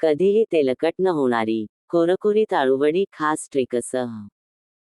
कधीही तेलकट न होणारी कुरकुरीत आळूवडी खास ट्रिकसह.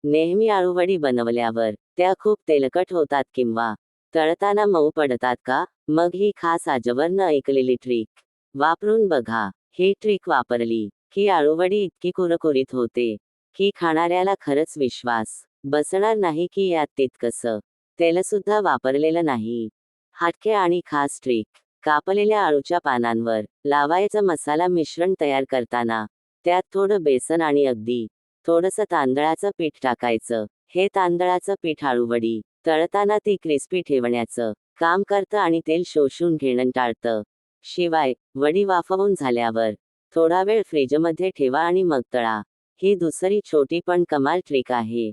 नेहमी आळूवडी बनवल्यावर त्या खूप तेलकट होतात किंवा तळताना मऊ पडतात का? मग ही खास आजवर न ऐकलेली ट्रिक. वापरून बघा ही ट्रिक वापरली की आळूवडी इतकी कुरकुरीत होते की खाणाऱ्याला खरंच विश्वास बसणार नाही की यात तितकसं. तेलसुद्धा वापरलेलं नाही. हाटके आणि खास ट्रिक. कापलेल्या आळूच्या पानांवर लावायचा मसाला मिश्रण तयार करताना त्यात थोडं बेसन आणि अगदी थोडंसं तांदळाचं पीठ टाकायचं. हे तांदळाचं पीठ आळूवडी तळताना ती क्रिस्पी ठेवण्याचं काम करतं आणि तेल शोषून घेणं टाळतं. शिवाय वडी वाफवून झाल्यावर थोडा वेळ फ्रीजमध्ये ठेवा आणि मग तळा. ही दुसरी छोटी पण कमाल ट्रिक आहे.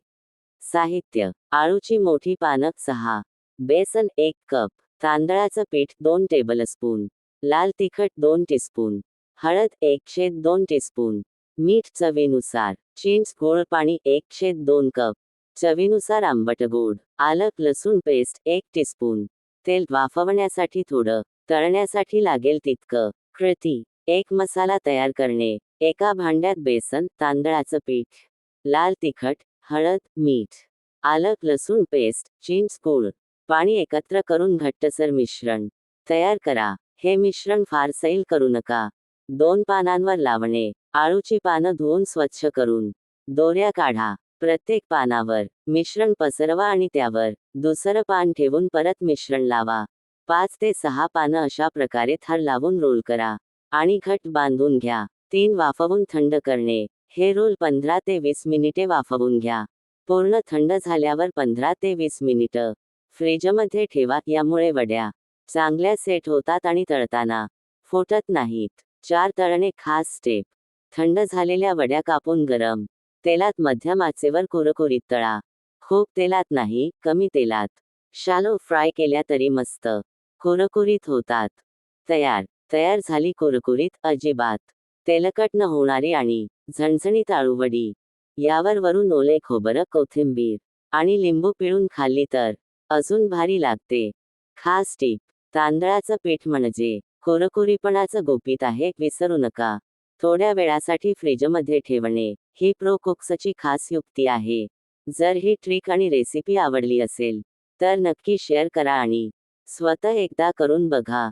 साहित्य आळूची मोठी पानं सहा बेसन एक कप. तांदळाचं पीठ दोन टेबलस्पून लाल तिखट दोन टीस्पून हळद एक छेद दोन टीस्पून मीठ चवीनुसार चिंच गोळ पाणी एक छेद दोन कप चवीनुसार आंबट गोड आलं लसूण पेस्ट एक टीस्पून तेल वाफवण्यासाठी थोडं तळण्यासाठी लागेल तितकं कृती एक मसाला तयार करणे एका भांड्यात बेसन तांदळाचं पीठ लाल तिखट हळद मीठ आलं लसूण पेस्ट चिंच गूळ पाणी एकत्र करून घट्टसर मिश्रण तयार करा. हे मिश्रण फार सैल करू नका. दोन पानांवर लावणे. आळूची पानं धुवून स्वच्छ करून दोऱ्या काढा. प्रत्येक पानावर मिश्रण पसरवा आणि त्यावर दुसरं पान ठेवून परत मिश्रण लावा. पाच ते सहा पानं अशा प्रकारे थर लावून रोल करा आणि घट बांधून घ्या. तीन वाफवून थंड करणे. हे रोल पंधरा ते वीस मिनिटे वाफवून घ्या. पूर्ण थंड झाल्यावर पंधरा ते वीस मिनिटं फ्रीजमध्ये ठेवा यामुळे वड्या चांगल्या सेट होतात आणि तळताना फोटत नाहीत. चार तळणे खास स्टेप. थंड झालेल्या वड्या कापून गरम तेलात मध्यम आचेवर कुरकुरीत तळा. खूप तेलात नाही कमी तेलात. शालो फ्राय केल्या तरी मस्त. कुरकुरीत होतात. तयार. तयार झाली कुरकुरीत अजिबात. तेलकट न होणारी आणि झणझणीत आळूवडी. यावर वरून ओले खोबरं कोथिंबीर आणि लिंबू पिळून खाल्ली तर अजून भारी लागते. खास टीप तांदळाचं पीठ म्हणजे कोरकोरीपणाचं गोपीत आहे विसरू नका. थोड्या वेळासाठी फ्रीजमध्ये ठेवणे ही प्रो कुक्सची खास युक्ती आहे. जर ही ट्रिक आणि रेसिपी आवडली असेल तर नक्की शेअर करा आणि स्वतः एकदा करून बघा.